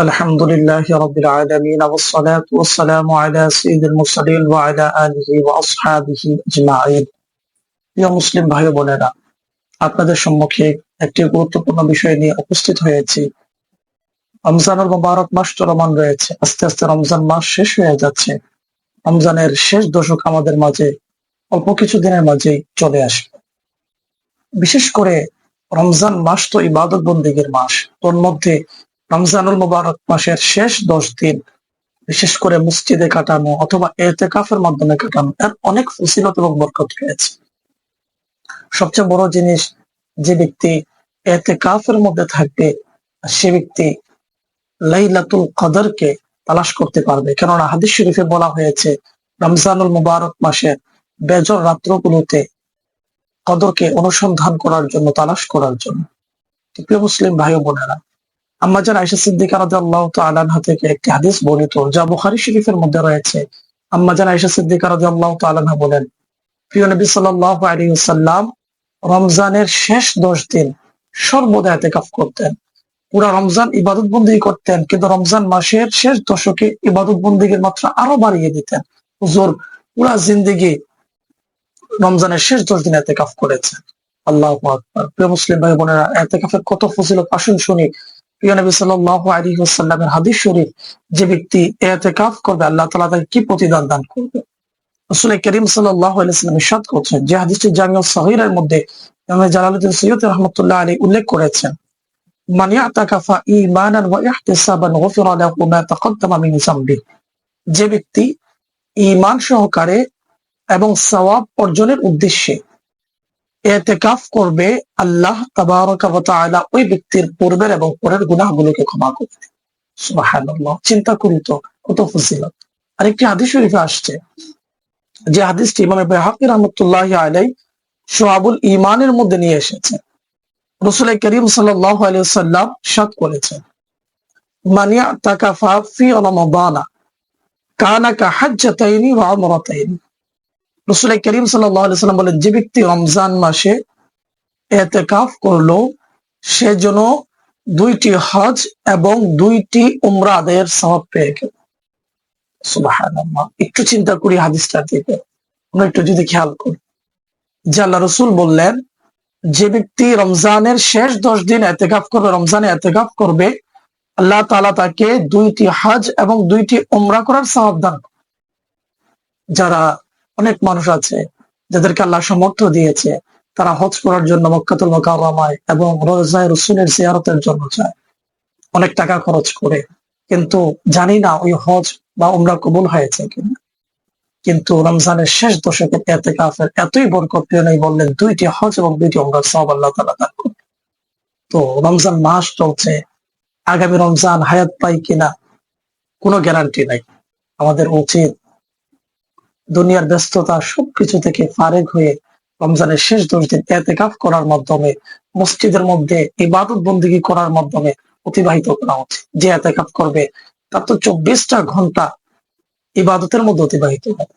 الحمد لله رب العالمين والصلاة والسلام على سيد المرسلين وعلى آله وأصحابه أجمعين প্রিয় মুসলিম ভাই ও বোনেরা আপনাদের সম্মুখে একটি গুরুত্বপূর্ণ বিষয় নিয়ে উপস্থিত হয়েছি রমজানুল মোবারক মাস চলমান রয়েছে আস্তে আস্তে রমজান মাস শেষ হয়ে যাচ্ছে রমজানের শেষ দশক আমাদের মাঝে অল্প কিছু দিনের মাঝেই চলে আসবে বিশেষ করে রমজান মাস তো ইবাদত বন্দীগীর মাস তোর মধ্যে রমজানুল মুবারক মাসের শেষ দশ দিন বিশেষ করে মসজিদে কাটানো অথবা এতেকাফের মাধ্যমে কাটানো, এর অনেক ফসিলত এবং বরকত রয়েছে। সবচেয়ে বড় জিনিস, যে ব্যক্তি এতেকাফের মধ্যে থাকবে, সে ব্যক্তি লাইলাতুল কদরকে তালাশ করতে পারবে। কেননা হাদিস শরীফে বলা হয়েছে, রমজানুল মুবারক মাসের বেজর রাত্রগুলোতে কদরকে অনুসন্ধান করার জন্য, তালাশ করার জন্য। প্রিয় মুসলিম ভাই বোনেরা আম্মাজান আয়সা সিদ্দিকা রাদিয়াল্লাহু তাআলা আনহা থেকে একটি হাদিস বর্ণিত, যা বুখারী শরীফের মধ্যে রয়েছে। আম্মাজান আয়সা সিদ্দিকা রাদিয়াল্লাহু তাআলা আনহা বলেন, প্রিয় নবী সাল্লাল্লাহু আলাইহি ওয়াসাল্লাম রমজানের শেষ দশ দিন সর্বদা এতেকাফ করতেন। পুরা রমজান ইবাদত বন্দী করতেন, কিন্তু রমজান মাসের শেষ দশকে ইবাদত বন্দীগীর মাত্রা আরও বাড়িয়ে দিতেন। হুজুর, পুরা জিন্দিগি রমজানের শেষ দশ দিন এতেকাফ করেছেন। আল্লাহ প্রিয় মুসলিম ভাই বোনেরা এতেকাফের কত ফজিলত আসুন শুনি। প্রিয় নবী সাল্লাল্লাহু আলাইহি হাদিস যে ব্যক্তি এতেকাফ করবে, আল্লাহ তাআলা তাকে কি প্রতিদান দান করবে? করিম ওয়াসাল্লাম করছেন যে হাদিসটি জামিউস সগীরের মধ্যে ইমাম জালালউদ্দিন সৈয়দ রাহমাতুল্লাহ আলাইহি উল্লেখ করেছেন। যে ব্যক্তি ঈমান সহকারে এবং সওয়াব অর্জনের উদ্দেশ্যে এতেকাফ করবে আল্লাহ তাবারক ওই ব্যক্তির পূর্বের এবং পরের গুনাহগুলোকে ক্ষমা করবে চিন্তা করি তো, কত ফজিলত। আরেকটি হাদিস শরীফে আসছে, যে হাদিসটি ইমাম বাইহাকী রাহমাতুল্লাহ আলাই শুআবুল ঈমানের মধ্যে নিয়ে এসেছে। রাসূল করিম ওয়াসাল্লাম সাত করেছেন মানিয়া তাকাফা ফি রমাদানা কানা কা হাজ্জাতাইনি ওয়া উমরাতাইনি রসুল করিম সাল্লাম বলেন যে ব্যক্তি রমজান মাসে এতেকাফ করল, সে যেন দুইটি হজ এবং দুইটি উমরা আদায়ের স্বভাব পেয়ে গেল। একটু চিন্তা করি হাদিসটা থেকে আমরা একটু যদি খেয়াল করি। যে আল্লাহ রসুল বললেন, যে ব্যক্তি রমজানের শেষ দশ দিন এতেকাফ করবে, রমজানে এতেকাফ করবে, আল্লাহ তালা তাকে দুইটি হজ এবং দুইটি উমরা করার স্বভাব দান যারা অনেক মানুষ আছে যাদেরকে আল্লাহ সামর্থ্য দিয়েছে। তারা হজ করার জন্য মক্কাতুল মোকাররমায় এবং রোজায় রসুলের জিয়ারতের জন্য যায়। অনেক টাকা খরচ করে। কিন্তু জানি না ওই হজ বা উমরা কবুল হয়েছে কিনা। কিন্তু রমজানের শেষ দশকে এতে কাফের এতই বরকত নেই বললেন, দুইটি হজ এবং দুইটি উমরার সব আল্লাহ তালা দান করবে তো রমজান মাস চলছে। আগামী রমজান হায়াত পাই কিনা কোনো গ্যারান্টি নাই। আমাদের উচিত দুনিয়ার ব্যস্ততা সবকিছু থেকে ফারেক হয়ে রমজানের শেষ দশ দিন এতেকাফ করার মাধ্যমে, মসজিদের মধ্যে ইবাদত বন্দিগি করার মাধ্যমে অতিবাহিত করা উচিত যে এতেকাফ করবে, তার তো চব্বিশটা ঘণ্টা ইবাদতের মধ্যে অতিবাহিত হবে।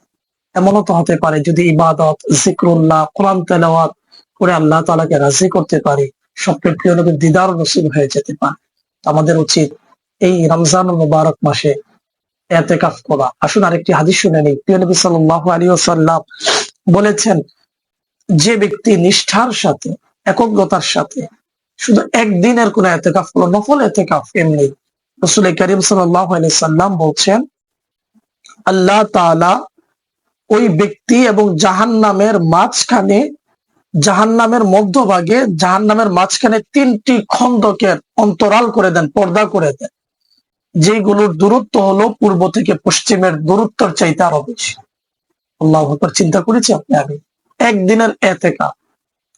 এমনও তো হতে পারে যদি ইবাদত, জিক্রুল্লাহ, কোরআন তেলাওয়াত করে আল্লাহ তালাকে রাজি করতে পারি স্বপ্নের প্রিয় নবীর দিদার নসিব হয়ে যেতে পারে। আমাদের উচিত এই রমজান মুবারক মাসে এতেকাফ করা। আসুন আরেকটি হাদিস শুনে নেই। প্রিয় নবী সাল্লাল্লাহু আলাইহি ওয়াসাল্লাম বলেছেন, যে ব্যক্তি নিষ্ঠার সাথে, একগ্রতার সাথে, শুধু একদিনের কোন এতেকাফ নফল এতেকাফ এমনি। রসুল করিম সাল্লাম বলছেন, আল্লাহ তাআলা ওই ব্যক্তি এবং জাহান্নামের মাঝখানে, জাহান্নামের মধ্যভাগে, জাহান্নামের মাঝখানে তিনটি খন্দকের অন্তরাল করে দেন, পর্দা করে দেন। যেগুলোর দূরত্ব হলো পূর্ব থেকে পশ্চিমের দূরত্বর চাইতে আরও বেশি। আল্লাহ চিন্তা করেছি আপনি আমি একদিনের এতেকা,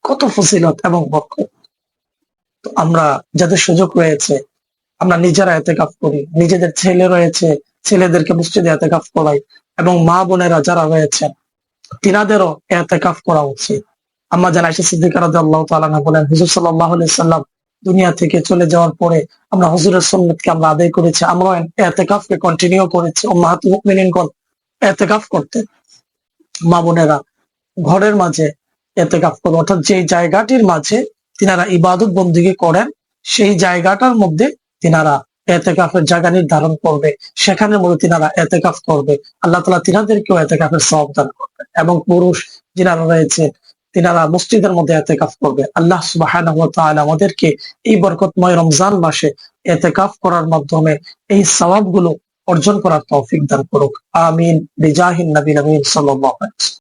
কত ফসিলত এবং তো আমরা যাদের সুযোগ রয়েছে, আমরা নিজেরা এতেকাফ করি। নিজেদের ছেলে রয়েছে, ছেলেদেরকে মসজিদে এতেকাফ করাই এবং মা বোনেরা যারা রয়েছেন, তিনাদেরও এতেকাফ করা উচিত। আমরা জানা সিদ্দিকার আল্লাহ বলেন, হুজুর সাল্লাহ সাল্লাম দুনিয়া থেকে চলে যাওয়ার পরে আমরা হজুরের সন্ন্যতকে আমরা আদায় করেছি আমরা এতেকাফকে কন্টিনিউ করেছি ও মাহাতুমিনগণ এতেকাফ করতে। মা বোনেরা, ঘরের মাঝে এতেকাফ করবে অর্থাৎ যে জায়গাটির মাঝে তিনারা ইবাদত বন্দিকে করেন, সেই জায়গাটার মধ্যে তিনারা এতেকাফের জায়গা নির্ধারণ করবে। সেখানের মধ্যে তিনারা এতেকাফ করবে। আল্লাহ তালা তিনাদেরকেও এতেকাফের সব দান করবে এবং পুরুষ যিনারা রয়েছে তিনারা মসজিদের মধ্যে এতেকাফ করবে। আল্লাহ সুবাহ আমাদেরকে এই বরকতময় রমজান মাসে এতেকাফ করার মাধ্যমে এই সবাবগুলো অর্জন করার তৌফিক দান করুক। আমিন। বিজাহিন নবীন আমিন ওয়াসাল্লাম।